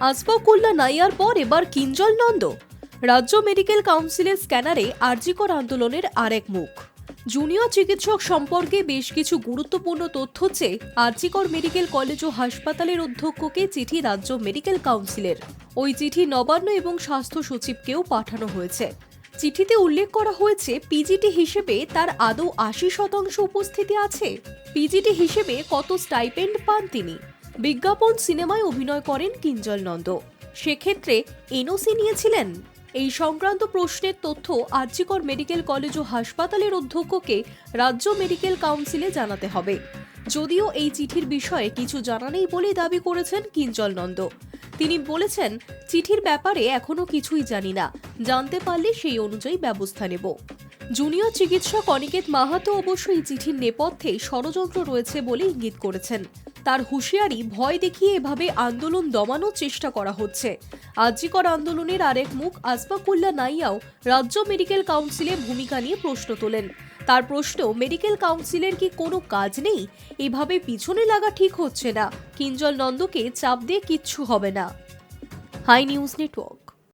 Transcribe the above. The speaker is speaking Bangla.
আসফাকুল্লা নাইয়ার পর এবার কিঞ্জল নন্দ। রাজ্য মেডিকেল কাউন্সিলের স্ক্যানারে আরজিকর আন্দোলনের আরেক মুখ। জুনিয়র চিকিৎসক সম্পর্কে বেশ কিছু গুরুত্বপূর্ণ তথ্য হচ্ছে আরজিকর মেডিকেল কলেজ ও হাসপাতালের অধ্যক্ষকে চিঠি রাজ্য মেডিকেল কাউন্সিলের। ওই চিঠি নবান্ন এবং স্বাস্থ্য সচিবকেও পাঠানো হয়েছে। চিঠিতে উল্লেখ করা হয়েছে, পিজিটি হিসেবে তার আদৌ আশি শতাংশ উপস্থিতি আছে। পিজিটি হিসেবে কত স্টাইপেন্ড পান তিনি? বিজ্ঞাপন সিনেমায় অভিনয় করেন কিঞ্জল নন্দ। সেক্ষেত্রে এনওসি নিয়েছিলেন। এই সংক্রান্ত প্রশ্নের তথ্য আরজিকর মেডিকেল কলেজ ও হাসপাতালের অধ্যক্ষকে রাজ্য মেডিকেল কাউন্সিলে জানাতে হবে। যদিও এই চিঠির বিষয়ে কিছু জানা নেই বলেই দাবি করেছেন কিঞ্জল নন্দ। তিনি বলেছেন, চিঠির ব্যাপারে এখনও কিছুই জানি না। জানতে পারলে সেই অনুযায়ী ব্যবস্থা নেব। জুনিয়র চিকিৎসক অনিকেত মাহাতো অবশ্য এই চিঠির নেপথ্যে ষড়যন্ত্র রয়েছে বলে ইঙ্গিত করেছেন। তার হুঁশিয়ারি ভয় দেখিয়ে এভাবে আন্দোলন দমানোর চেষ্টা করা হচ্ছে। আর্যিকর আন্দোলনের আরেক মুখ আসফাকুল্লা নাইয়াও রাজ্য মেডিকেল কাউন্সিলে ভূমিকা নিয়ে প্রশ্ন তোলেন। তার প্রশ্ন, মেডিকেল কাউন্সিলের কি কোনো কাজ নেই? এভাবে পিছনে লাগা ঠিক হচ্ছে না। কিঞ্জল নন্দকে চাপ দিয়ে কিচ্ছু হবে না। Hi news network.